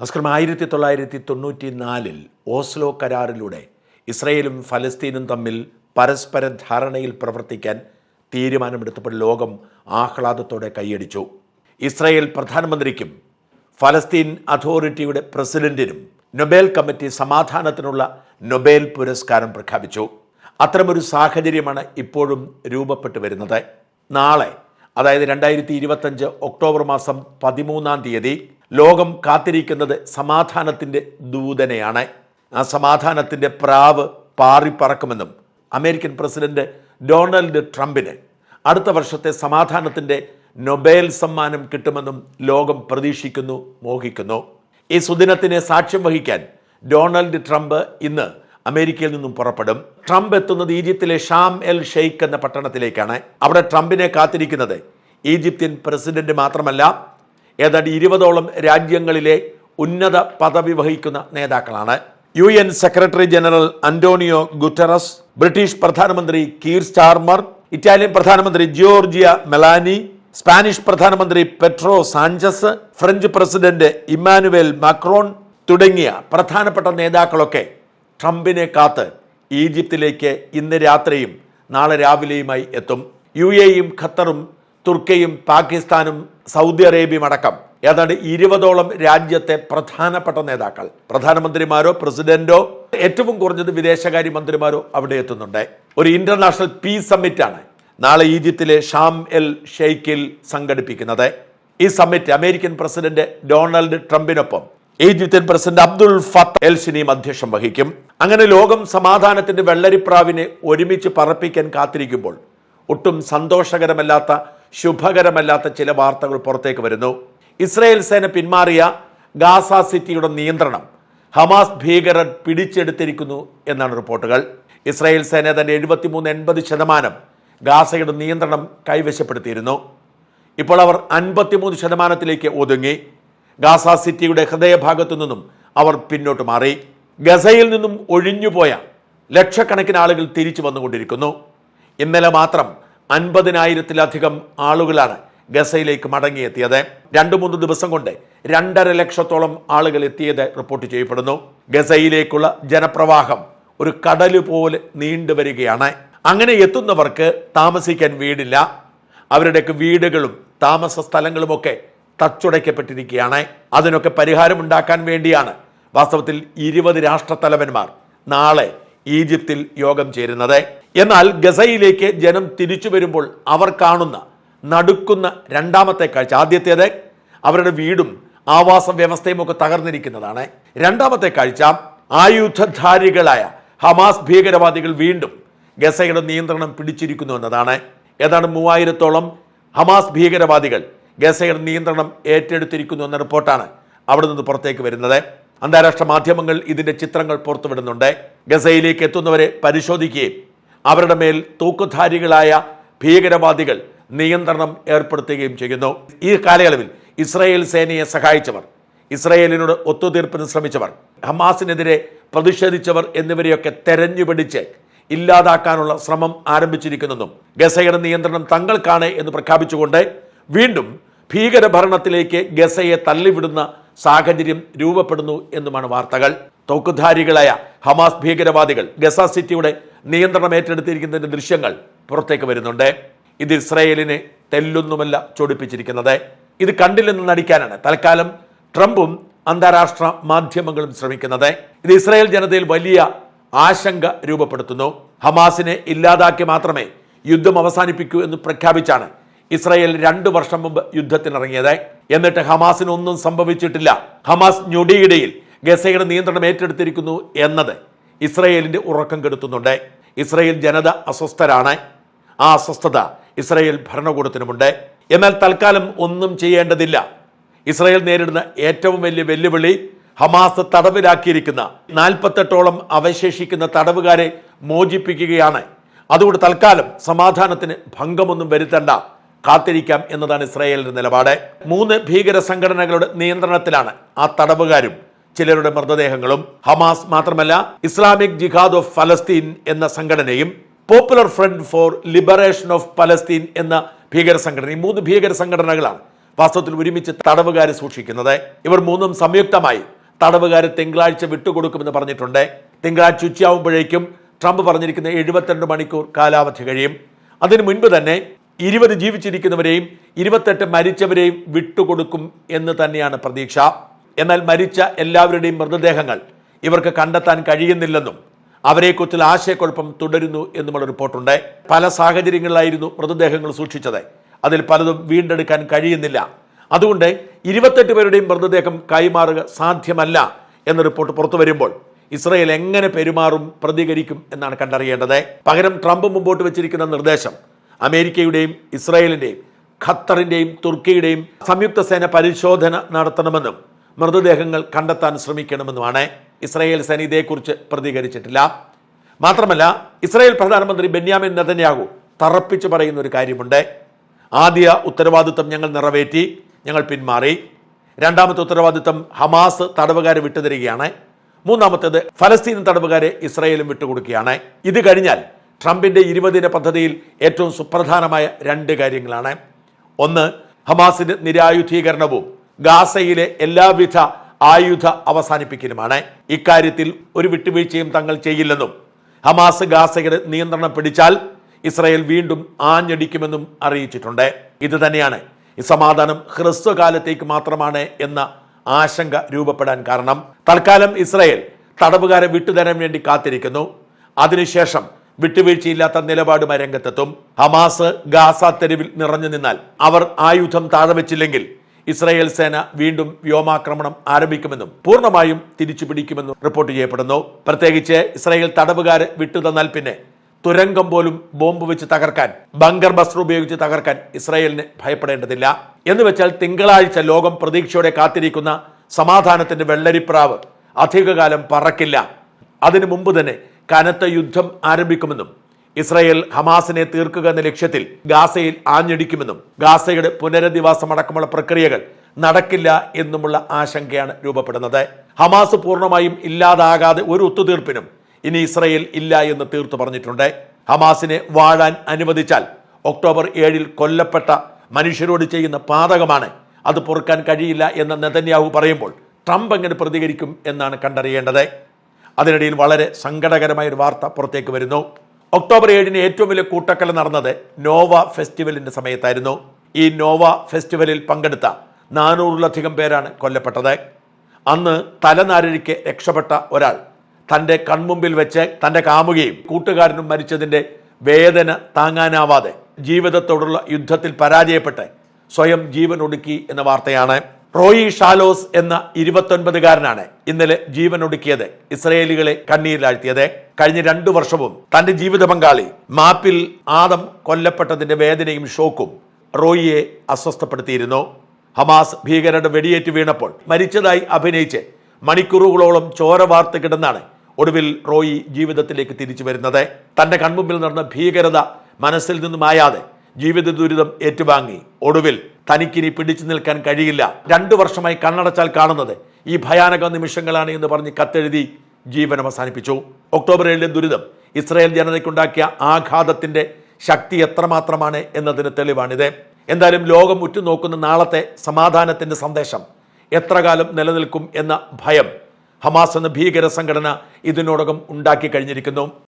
നമസ്കാരം. ആയിരത്തി തൊള്ളായിരത്തി തൊണ്ണൂറ്റി നാലിൽ ഓസ്ലോ കരാറിലൂടെ ഇസ്രയേലും ഫലസ്തീനും തമ്മിൽ പരസ്പര ധാരണയിൽ പ്രവർത്തിക്കാൻ തീരുമാനമെടുത്തപ്പോൾ ലോകം ആഹ്ലാദത്തോടെ കൈയടിച്ചു. ഇസ്രയേൽ പ്രധാനമന്ത്രിക്കും ഫലസ്തീൻ അതോറിറ്റിയുടെ പ്രസിഡന്റിനും നൊബേൽ കമ്മിറ്റി സമാധാനത്തിനുള്ള നൊബേൽ പുരസ്കാരം പ്രഖ്യാപിച്ചു. അത്തരമൊരു സാഹചര്യമാണ് ഇപ്പോഴും രൂപപ്പെട്ടു വരുന്നത്. നാളെ അതായത് രണ്ടായിരത്തി ഇരുപത്തഞ്ച് ഒക്ടോബർ മാസം പതിമൂന്നാം തീയതി ലോകം കാത്തിരിക്കുന്നത് സമാധാനത്തിന്റെ ദൂതനെയാണ്. ആ സമാധാനത്തിന്റെ പ്രാവ് പാറിപ്പറക്കുമെന്നും അമേരിക്കൻ പ്രസിഡന്റ് ഡൊണാൾഡ് ട്രംപിന് അടുത്ത വർഷത്തെ സമാധാനത്തിന്റെ നൊബേൽ സമ്മാനം കിട്ടുമെന്നും ലോകം പ്രതീക്ഷിക്കുന്നു മോഹിക്കുന്നു. ഈ സുദിനത്തിനെ സാക്ഷ്യം വഹിക്കാൻ ഡൊണാൾഡ് ട്രംപ് ഇന്ന് അമേരിക്കയിൽ നിന്നും പുറപ്പെടും. ട്രംപ് എത്തുന്നത് ഈജിപ്തിലെ ഷാം എൽ ഷെയ്ഖ് എന്ന പട്ടണത്തിലേക്കാണ്. അവിടെ ട്രംപിനെ കാത്തിരിക്കുന്നത് ഈജിപ്ത്യൻ പ്രസിഡന്റ് മാത്രമല്ല ഏതാണ്ട് ഇരുപതോളം രാജ്യങ്ങളിലെ ഉന്നത പദവി വഹിക്കുന്ന നേതാക്കളാണ്. U N secretary general Antonio Guterres British പ്രധാനമന്ത്രി കീർ സ്റ്റാർമർ ഇറ്റാലിയൻ പ്രധാനമന്ത്രി ജോർജിയ മെലാനി സ്പാനിഷ് പ്രധാനമന്ത്രി Pedro Sanchez French president Emmanuel Macron തുടങ്ങിയ പ്രധാനപ്പെട്ട നേതാക്കളൊക്കെ ട്രംപിനെ കാത്ത് ഈജിപ്തിലേക്ക് ഇന്ന് രാത്രിയും നാളെ രാവിലെയുമായി എത്തും. യു എയും ഖത്തറും തുർക്കിയും പാകിസ്ഥാനും സൗദി അറേബ്യയും അടക്കം ഏതാണ്ട് ഇരുപതോളം രാജ്യത്തെ പ്രധാനപ്പെട്ട നേതാക്കൾ. പ്രധാനമന്ത്രിമാരോ പ്രസിഡന്റോ ഏറ്റവും കുറഞ്ഞത് വിദേശകാര്യ മന്ത്രിമാരോ അവിടെ എത്തുന്നുണ്ട്. ഒരു ഇന്റർനാഷണൽ പീസ് സമ്മിറ്റാണ് നാളെ ഈജിപ്തിലെ ഷാം എൽ ഷെയ്ഖിൽ സംഘടിപ്പിക്കുന്നത്. ഈ summit American president Donald ട്രംപിനൊപ്പം Egyptian president Abdel Fattah El ഷിനിയും അധ്യക്ഷം വഹിക്കും. അങ്ങനെ ലോകം സമാധാനത്തിന്റെ വെള്ളരിപ്രാവിനെ ഒരുമിച്ച് പറപ്പിക്കാൻ കാത്തിരിക്കുമ്പോൾ ഒട്ടും സന്തോഷകരമല്ലാത്ത ശുഭകരമല്ലാത്ത ചില വാർത്തകൾ പുറത്തേക്ക് വരുന്നു. ഇസ്രായേൽ സേന പിന്മാറിയ ഗാസ സിറ്റിയുടെ നിയന്ത്രണം ഹമാസ് ഭീകരർ പിടിച്ചെടുത്തിരിക്കുന്നു എന്നാണ് റിപ്പോർട്ടുകൾ. ഇസ്രായേൽ സേന തന്റെ എഴുപത്തിമൂന്ന് എൺപത് ശതമാനം ഗാസയുടെ നിയന്ത്രണം കൈവശപ്പെടുത്തിയിരുന്നു. ഇപ്പോൾ അവർ അൻപത്തിമൂന്ന് ശതമാനത്തിലേക്ക് ഒതുങ്ങി. ഗാസ സിറ്റിയുടെ ഹൃദയഭാഗത്തു നിന്നും അവർ പിന്നോട്ട് മാറി. ഗസയിൽ നിന്നും ഒഴിഞ്ഞുപോയ ലക്ഷക്കണക്കിന് ആളുകൾ തിരിച്ചു വന്നുകൊണ്ടിരിക്കുന്നു. ഇന്നലെ മാത്രം അൻപതിനായിരത്തിലധികം ആളുകളാണ് ഗസയിലേക്ക് മടങ്ങിയെത്തിയത്. രണ്ടു മൂന്ന് ദിവസം കൊണ്ട് രണ്ടര ലക്ഷത്തോളം ആളുകൾ എത്തിയത് റിപ്പോർട്ട് ചെയ്യപ്പെടുന്നു. ഗസയിലേക്കുള്ള ജനപ്രവാഹം ഒരു കടൽ പോലെ നീണ്ടുവരികയാണ് അങ്ങനെ എത്തുന്നവർക്ക് താമസിക്കാൻ വീടില്ല. അവരുടെയൊക്കെ വീടുകളും താമസ സ്ഥലങ്ങളുമൊക്കെ തച്ചുടയ്ക്കപ്പെട്ടിരിക്കുകയാണ്. അതിനൊക്കെ പരിഹാരം ഉണ്ടാക്കാൻ വേണ്ടിയാണ് വാസ്തവത്തിൽ ഇരുപത് രാഷ്ട്രത്തലവന്മാർ നാളെ ഈജിപ്തിൽ യോഗം ചേരുന്നത്. എന്നാൽ ഗസയിലേക്ക് ജനം തിരിച്ചു വരുമ്പോൾ അവർ കാണുന്ന നടുക്കുന്ന രണ്ടാമത്തെ കാഴ്ച. ആദ്യത്തേത് അവരുടെ വീടും ആവാസ വ്യവസ്ഥയും ഒക്കെ തകർന്നിരിക്കുന്നതാണ്. രണ്ടാമത്തെ കാഴ്ച ആയുധധാരികളായ ഹമാസ് ഭീകരവാദികൾ വീണ്ടും ഗസയുടെ നിയന്ത്രണം പിടിച്ചിരിക്കുന്നു എന്നതാണ്. ഏതാണ്ട് മൂവായിരത്തോളം ഹമാസ് ഭീകരവാദികൾ ഗസയുടെ നിയന്ത്രണം ഏറ്റെടുത്തിരിക്കുന്നു എന്ന റിപ്പോർട്ടാണ് അവിടെ നിന്ന് പുറത്തേക്ക് വരുന്നത്. അന്താരാഷ്ട്ര മാധ്യമങ്ങൾ ഇതിന്റെ ചിത്രങ്ങൾ പുറത്തുവിടുന്നുണ്ട്. ഗസയിലേക്ക് എത്തുന്നവരെ പരിശോധിക്കുകയും അവരുടെ മേൽ തൂക്കുധാരികളായ ഭീകരവാദികൾ നിയന്ത്രണം ഏർപ്പെടുത്തുകയും ചെയ്യുന്നു. ഈ കാലയളവിൽ ഇസ്രായേൽ സേനയെ സഹായിച്ചവർ ഇസ്രായേലിനോട് ഒത്തുതീർപ്പിന് ശ്രമിച്ചവർ ഹമാസിനെതിരെ പ്രതിഷേധിച്ചവർ എന്നിവരെയൊക്കെ തെരഞ്ഞുപിടിച്ച് ഇല്ലാതാക്കാനുള്ള ശ്രമം ആരംഭിച്ചിരിക്കുന്നെന്നും ഗസയുടെ നിയന്ത്രണം തങ്ങൾക്കാണ് എന്ന് പ്രഖ്യാപിച്ചുകൊണ്ട് വീണ്ടും ഭീകരഭരണത്തിലേക്ക് ഗസയെ തള്ളിവിടുന്ന സാഹചര്യം രൂപപ്പെടുന്നു എന്നുമാണ് വാർത്തകൾ. തോക്കുധാരികളായ ഹമാസ് ഭീകരവാദികൾ ഗസ സിറ്റിയുടെ നിയന്ത്രണം ഏറ്റെടുത്തിരിക്കുന്നതിന്റെ ദൃശ്യങ്ങൾ പുറത്തേക്ക് വരുന്നുണ്ട്. ഇത് ഇസ്രയേലിനെ തെല്ലൊന്നുമല്ല ചൊടിപ്പിച്ചിരിക്കുന്നത്. ഇത് കണ്ടില്ലെന്ന് നടിക്കാനാണ്. തൽക്കാലം ട്രംപും അന്താരാഷ്ട്ര മാധ്യമങ്ങളും ശ്രമിക്കുന്നത്. ഇത് ഇസ്രായേൽ ജനതയിൽ വലിയ ആശങ്ക രൂപപ്പെടുത്തുന്നു. ഹമാസിനെ ഇല്ലാതാക്കി മാത്രമേ യുദ്ധം അവസാനിപ്പിക്കൂ എന്ന് പ്രഖ്യാപിച്ചാണ് ഇസ്രായേൽ രണ്ടു വർഷം മുമ്പ് യുദ്ധത്തിനിറങ്ങിയത്. എന്നിട്ട് ഹമാസിനൊന്നും സംഭവിച്ചിട്ടില്ല. ഹമാസ് ഞൊടിയിടയിൽ ഗസയുടെ നിയന്ത്രണം ഏറ്റെടുത്തിരിക്കുന്നു എന്നത് ഇസ്രായേലിന്റെ ഉറക്കം കെടുത്തുന്നുണ്ട്. ഇസ്രയേൽ ജനത അസ്വസ്ഥരാണ്. ആ അസ്വസ്ഥത ഇസ്രയേൽ ഭരണകൂടത്തിനുമുണ്ട്. എന്നാൽ തൽക്കാലം ഒന്നും ചെയ്യേണ്ടതില്ല. ഇസ്രയേൽ നേരിടുന്ന ഏറ്റവും വലിയ വെല്ലുവിളി ഹമാസ് തടവിലാക്കിയിരിക്കുന്ന നാൽപ്പത്തെട്ടോളം അവശേഷിക്കുന്ന തടവുകാരെ മോചിപ്പിക്കുകയാണ്. അതുകൊണ്ട് തൽക്കാലം സമാധാനത്തിന് ഭംഗമൊന്നും വരുത്തണ്ട. കാത്തിരിക്കാം എന്നതാണ് ഇസ്രായേലിന്റെ നിലപാട്. മൂന്ന് ഭീകര സംഘടനകളുടെ നിയന്ത്രണത്തിലാണ് ആ തടവുകാരും ചിലരുടെ മൃതദേഹങ്ങളും ഹമാസ് മാത്രമല്ല ഇസ്ലാമിക് ജിഹാദ് ഓഫ് ഫലസ്തീൻ എന്ന സംഘടനയും popular front for liberation of Palestine എന്ന ഭീകര സംഘടന ഈ മൂന്ന് ഭീകര സംഘടനകളാണ് വാസ്തവത്തിൽ ഒരുമിച്ച് തടവുകാരെ സൂക്ഷിക്കുന്നത്. ഇവർ മൂന്നും സംയുക്തമായി തടവുകാരെ തിങ്കളാഴ്ച വിട്ടുകൊടുക്കുമെന്ന് പറഞ്ഞിട്ടുണ്ട്. തിങ്കളാഴ്ച ഉച്ചയാവുമ്പോഴേക്കും ട്രംപ് പറഞ്ഞിരിക്കുന്ന എഴുപത്തിരണ്ട് മണിക്കൂർ കാലാവധി കഴിയും. അതിനു മുൻപ് തന്നെ ഇരുപത് ജീവിച്ചിരിക്കുന്നവരെയും ഇരുപത്തെട്ട് മരിച്ചവരെയും വിട്ടുകൊടുക്കും എന്ന് തന്നെയാണ് പ്രതീക്ഷ. എന്നാൽ മരിച്ച എല്ലാവരുടെയും മൃതദേഹങ്ങൾ ഇവർക്ക് കണ്ടെത്താൻ കഴിയുന്നില്ലെന്നും അവരെക്കുറിച്ചുള്ള ആശയക്കുഴപ്പം തുടരുന്നു എന്നുമുള്ള റിപ്പോർട്ടുണ്ട്. പല സാഹചര്യങ്ങളിലായിരുന്നു മൃതദേഹങ്ങൾ സൂക്ഷിച്ചത്. അതിൽ പലതും വീണ്ടെടുക്കാൻ കഴിയുന്നില്ല. അതുകൊണ്ട് ഇരുപത്തെട്ട് പേരുടെയും മൃതദേഹം കൈമാറുക സാധ്യമല്ല എന്ന റിപ്പോർട്ട് പുറത്തു വരുമ്പോൾ ഇസ്രയേൽ എങ്ങനെ പെരുമാറും പ്രതികരിക്കും എന്നാണ് കണ്ടറിയേണ്ടത്. പകരം ട്രംപ് മുമ്പോട്ട് വെച്ചിരിക്കുന്ന നിർദ്ദേശം അമേരിക്കയുടെയും ഇസ്രായേലിന്റെയും ഖത്തറിന്റെയും തുർക്കിയുടെയും സംയുക്ത സേന പരിശോധന നടത്തണമെന്നും മൃതദേഹങ്ങൾ കണ്ടെത്താൻ ശ്രമിക്കണമെന്നുമാണ് ഇസ്രായേൽ സേന ഇതേക്കുറിച്ച് പ്രതികരിച്ചിട്ടില്ല. മാത്രമല്ല ഇസ്രായേൽ പ്രധാനമന്ത്രി ബെന്യാമിൻ നെതന്യാഹു തറപ്പിച്ച് പറയുന്ന ഒരു കാര്യമുണ്ട്. ആദ്യ ഉത്തരവാദിത്വം ഞങ്ങൾ നിറവേറ്റി ഞങ്ങൾ പിന്മാറി. രണ്ടാമത്തെ ഉത്തരവാദിത്വം ഹമാസ് തടവുകാരെ വിട്ടുതരികയാണ്. മൂന്നാമത്തേത് ഫലസ്തീൻ തടവുകാരെ ഇസ്രായേലും വിട്ടുകൊടുക്കുകയാണ്. ഇത് കഴിഞ്ഞാൽ ട്രംപിന്റെ ഇരുപതിന പദ്ധതിയിൽ ഏറ്റവും സുപ്രധാനമായ രണ്ട് കാര്യങ്ങളാണ്. ഒന്ന് ഹമാസിന്റെ നിരായുധീകരണവും ഗാസയിലെ എല്ലാവിധ ആയുധ അവസാനിപ്പിക്കലുമാണ്. ഇക്കാര്യത്തിൽ ഒരു വിട്ടുവീഴ്ചയും തങ്ങൾ ചെയ്യില്ലെന്നും ഹമാസ് ഗാസയുടെ നിയന്ത്രണം പിടിച്ചാൽ ഇസ്രായേൽ വീണ്ടും ആഞ്ഞടിക്കുമെന്നും അറിയിച്ചിട്ടുണ്ട്. ഇത് തന്നെയാണ്. ഈ സമാധാനം ഹ്രസ്വകാലത്തേക്ക് മാത്രമാണ് എന്ന ആശങ്ക രൂപപ്പെടാൻ കാരണം. തൽക്കാലം ഇസ്രായേൽ തടവുകാരെ വിട്ടുതരാൻ വേണ്ടി കാത്തിരിക്കുന്നു. അതിനുശേഷം വിട്ടുവീഴ്ചയില്ലാത്ത നിലപാടുമായി രംഗത്തെത്തും. ഹമാസ് ഗാസ തെരുവിൽ നിറഞ്ഞു നിന്നാൽ അവർ ആയുധം താഴെ വെച്ചില്ലെങ്കിൽ ഇസ്രായേൽ സേന വീണ്ടും വ്യോമാക്രമണം ആരംഭിക്കുമെന്നും പൂർണമായും തിരിച്ചു പിടിക്കുമെന്നും റിപ്പോർട്ട് ചെയ്യപ്പെടുന്നു. പ്രത്യേകിച്ച് ഇസ്രായേൽ തടവുകാരെ വിട്ടുതന്നാൽ പിന്നെ തുരങ്കം പോലും ബോംബ് വെച്ച് തകർക്കാൻ ബങ്കർ ബസ്റ്റർ ഉപയോഗിച്ച് തകർക്കാൻ ഇസ്രായേലിന് ഭയപ്പെടേണ്ടതില്ല. എന്ന് വെച്ചാൽ തിങ്കളാഴ്ച ലോകം പ്രതീക്ഷയോടെ കാത്തിരിക്കുന്ന സമാധാനത്തിന്റെ വെള്ളരിപ്രാവ് അധികകാലം പറക്കില്ല. അതിനു മുമ്പ് തന്നെ കനത്ത യുദ്ധം ആരംഭിക്കുമെന്നും ഇസ്രായേൽ ഹമാസിനെ തീർക്കുക എന്ന ലക്ഷ്യത്തിൽ ഗാസയിൽ ആഞ്ഞടിക്കുമെന്നും ഗാസയുടെ പുനരധിവാസം അടക്കമുള്ള പ്രക്രിയകൾ നടക്കില്ല എന്നുമുള്ള ആശങ്കയാണ് രൂപപ്പെടുന്നത്. ഹമാസ് പൂർണമായും ഇല്ലാതാകാതെ ഒരു ഒത്തുതീർപ്പിനും ഇനി ഇസ്രയേൽ ഇല്ല എന്ന് തീർത്തു പറഞ്ഞിട്ടുണ്ട്. ഹമാസിനെ വാഴാൻ അനുവദിച്ചാൽ ഒക്ടോബർ ഏഴിൽ കൊല്ലപ്പെട്ട മനുഷ്യരോട് ചെയ്യുന്ന പാതകമാണ് അത് പൊറുക്കാൻ കഴിയില്ല എന്ന് നെതന്യാഹു പറയുമ്പോൾ ട്രംപ് എങ്ങനെ പ്രതികരിക്കും എന്നാണ് കണ്ടറിയേണ്ടത്. അതിനിടയിൽ വളരെ സങ്കടകരമായ ഒരു വാർത്ത പുറത്തേക്ക് വരുന്നു. ഒക്ടോബർ ഏഴിന് ഏറ്റവും വലിയ കൂട്ടക്കല നടന്നത് നോവ ഫെസ്റ്റിവലിന്റെ സമയത്തായിരുന്നു. ഈ നോവ ഫെസ്റ്റിവലിൽ പങ്കെടുത്ത നാനൂറിലധികം പേരാണ് കൊല്ലപ്പെട്ടത്. അന്ന് തലനാരിഴിക്ക് രക്ഷപ്പെട്ട ഒരാൾ തന്റെ കൺമുമ്പിൽ വെച്ച് തന്റെ കാമുകയും കൂട്ടുകാരനും മരിച്ചതിന്റെ വേദന താങ്ങാനാവാതെ ജീവിതത്തോടുള്ള യുദ്ധത്തിൽ പരാജയപ്പെട്ട് സ്വയം ജീവൻ ഒടുക്കി എന്ന വാർത്തയാണ്. റോയി ഷാലോസ് എന്ന ഇരുപത്തൊൻപതുകാരനാണ് ഇന്നലെ ജീവൻ ഒടുക്കിയത് ഇസ്രയേലികളെ കണ്ണീരിലാഴ്ത്തിയത്. കഴിഞ്ഞ രണ്ടു വർഷവും തന്റെ ജീവിത പങ്കാളി മാപ്പിൽ ആദം കൊല്ലപ്പെട്ടതിന്റെ വേദനയും ഷോക്കും റോയിയെ അസ്വസ്ഥപ്പെടുത്തിയിരുന്നു. ഹമാസ് ഭീകരരുടെ വെടിയേറ്റ് വീണപ്പോൾ മരിച്ചതായി അഭിനയിച്ച് മണിക്കൂറുകളോളം ചോര വാർത്ത കിടന്നാണ് ഒടുവിൽ റോയി ജീവിതത്തിലേക്ക് തിരിച്ചു വരുന്നത്. തന്റെ കൺമുമ്പിൽ നടന്ന ഭീകരത മനസ്സിൽ നിന്നും മായാതെ ജീവിത ദുരിതം ഏറ്റുവാങ്ങി. ഒടുവിൽ തനിക്കിനി പിടിച്ചു നിൽക്കാൻ കഴിയില്ല. രണ്ടു വർഷമായി കണ്ണടച്ചാൽ കാണുന്നത് ഈ ഭയാനക നിമിഷങ്ങളാണ് എന്ന് പറഞ്ഞ് കത്തെഴുതി ജീവൻ അവസാനിപ്പിച്ചു. ഒക്ടോബർ ഏഴിലെ ദുരിതം ഇസ്രായേൽ ജനതയ്ക്കുണ്ടാക്കിയ ആഘാതത്തിന്റെ ശക്തി എത്രമാത്രമാണ് എന്നതിന് തെളിവാണിത്. എന്തായാലും ലോകം ഉറ്റുനോക്കുന്ന നാളത്തെ സമാധാനത്തിന്റെ സന്ദേശം എത്ര കാലം നിലനിൽക്കും എന്ന ഭയം ഹമാസ് എന്ന ഭീകര സംഘടന ഇതിനോടകം ഉണ്ടാക്കി കഴിഞ്ഞിരിക്കുന്നു.